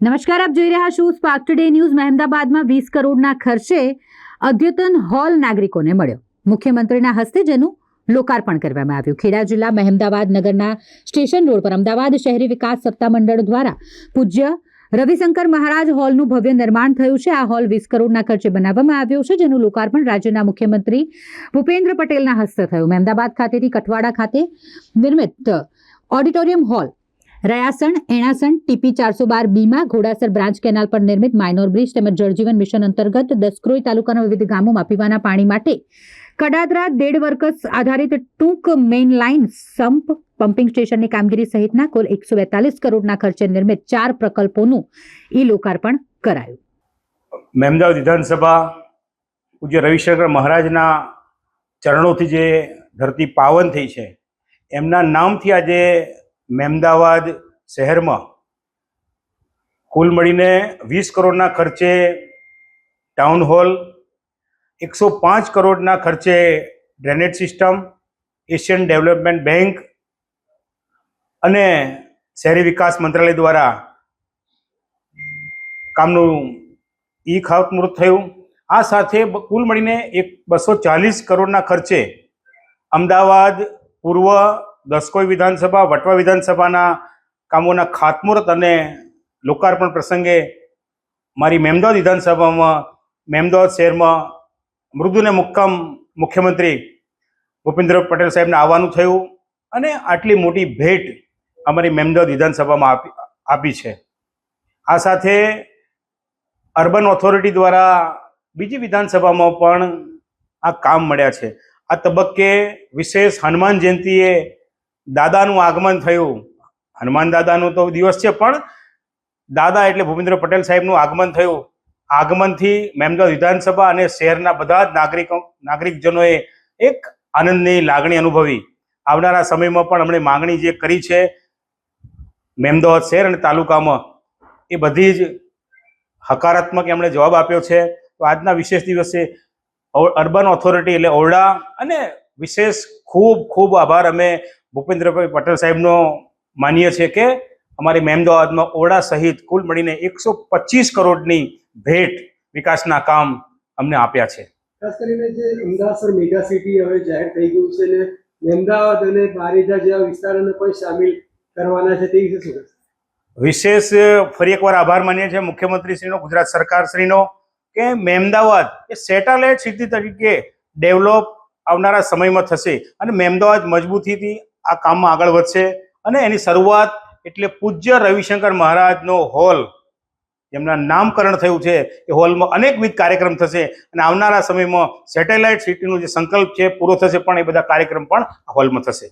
નમસ્કાર, આપ જોઈ રહ્યા છો સ્પાર્ક ટુડે ન્યૂઝ. મહેમદાબાદમાં વીસ કરોડના ખર્ચે અદ્યતન હોલ નાગરિકોને મળ્યો. મુખ્યમંત્રીના હસ્તે જેનું લોકાર્પણ કરવામાં આવ્યું. ખેડા જિલ્લા મહેમદાબાદ નગરના સ્ટેશન રોડ પર અમદાવાદ શહેરી વિકાસ સત્તામંડળ દ્વારા પૂજ્ય રવિશંકર મહારાજ હોલનું ભવ્ય નિર્માણ થયું છે. આ હોલ વીસ કરોડના ખર્ચે બનાવવામાં આવ્યો છે, જેનું લોકાર્પણ રાજ્યના મુખ્યમંત્રી ભૂપેન્દ્ર પટેલના હસ્તે થયું. મહેમદાબાદ ખાતેથી કઠવાડા ખાતે નિર્મિત auditorium hall Rayasan, Enasan, TP ચારસો બાર બીમાં ઘોડાસર બ્રાન્ચ કેનાલ પર નિર્મિત માઇનોર બ્રિજ તેમજ જળજીવન મિશન અંતર્ગત દસક્રોઈ તાલુકાના વિવિધ ગામોમાં પીવાના પાણી માટે કડાદરા દેડ વર્કસ આધારિત ટૂંક મેઇન લાઇન સંપ પમ્પિંગ સ્ટેશનની કામગીરી સહિતના કુલ એકસો બેતાલીસ કરોડના ખર્ચે નિર્મિત ચાર પ્રકલ્પોનું ઈ લોકાર્પણ કરાયું. મહેમદાવાદ વિધાનસભા, પૂજ્ય રવિશંકર મહારાજના ચરણોથી જે ધરતી પાવન થઈ છે, એમના નામથી આજે મહેમદાવાદ શહેરમાં કુલ મળીને વીસ કરોડના ખર્ચે ટાઉન હોલ એકસો પાંચ કરોડના ખર્ચે drainage system Asian development bank અને શહેરી વિકાસ મંત્રાલય દ્વારા કામનું ઈ ખાતમુહૂર્ત થયું. આ સાથે કુલ મળીને એક બસો ચાલીસ કરોડના ખર્ચે અમદાવાદ, પૂર્વ દસકોઈ વિધાનસભા, વટવા વિધાનસભાના કામોના ખાતમુહૂર્ત અને લોકાર્પણ પ્રસંગે મારી મહેમદાવાદ વિધાનસભામાં મહેમદાવાદ શહેરમાં મૃદુને મુક્કામ મુખ્યમંત્રી ભૂપેન્દ્ર પટેલ સાહેબને આવવાનું થયું અને આટલી મોટી ભેટ અમારી મહેમદાવાદ વિધાનસભામાં આપી આપી છે. આ સાથે અર્બન ઓથોરિટી દ્વારા બીજી વિધાનસભામાં પણ આ કામ મળ્યા છે. આ તબક્કે વિશેષ હનુમાન જયંતિએ દાદાનું આગમન થયું. હનુમાન દાદાનું તો દિવસ છે, પણ દાદા એટલે ભૂપેન્દ્ર પટેલ સાહેબનું આગમન થયું. આગમનથી મહેમદાવાદ વિધાનસભા અને શહેરના બધા જ નાગરિકો, નાગરિકજનોએ એક આનંદની લાગણી અનુભવી. આવનારા સમયમાં પણ અમને માંગણી જે કરી છે મહેમદાવાદ શહેર અને તાલુકામાં, એ બધી જ હકારાત્મક એમણે જવાબ આપ્યો છે. તો આજના વિશેષ દિવસે અર્બન ઓથોરિટી એટલે ઓરડા અને વિશેષ ખૂબ ખૂબ આભાર. અમે ભૂપેન્દ્રભાઈ પટેલ સાહેબનો માન્ય છે કે અમારી મહેમદાવાદમાં ઓરડા સહિત કુલ મળીને એકસો પચીસ કરોડની ભેટ વિકાસના કામ અમને આપ્યા છે. ખાસ કરીને જે અમદાવાદ મેગા સિટી હવે જાહેર થઈ ગયું છે ને અમદાવાદ અને બારીજા જેવા વિસ્તારોને પણ સામેલ કરવાના છે તે વિશે શું વિશેષ ફરી એકવાર આભાર માનીએ છીએ મુખ્યમંત્રીશ્રીનો ગુજરાત સરકારશ્રીનો કે મહેમદાવાદ એ સેટેલાઇટ સિટી તરીકે ડેવલપ આવનારા સમયમાં થશે અને મહેમદાવાદ મજબૂતીથી આ કામમાં આગળ વધશે. અને એની શરૂઆત એટલે પૂજ્ય રવિશંકર મહારાજનો હોલ. જેમના નામકરણ થયું છે. એ હોલમાં અનેકવિધ કાર્યક્રમ થશે. અને આવનારા સમયમાં સેટેલાઇટ સિટીનો જે સંકલ્પ છે પૂરો થશે પણ એ બધા કાર્યક્રમ પણ હોલમાં થશે.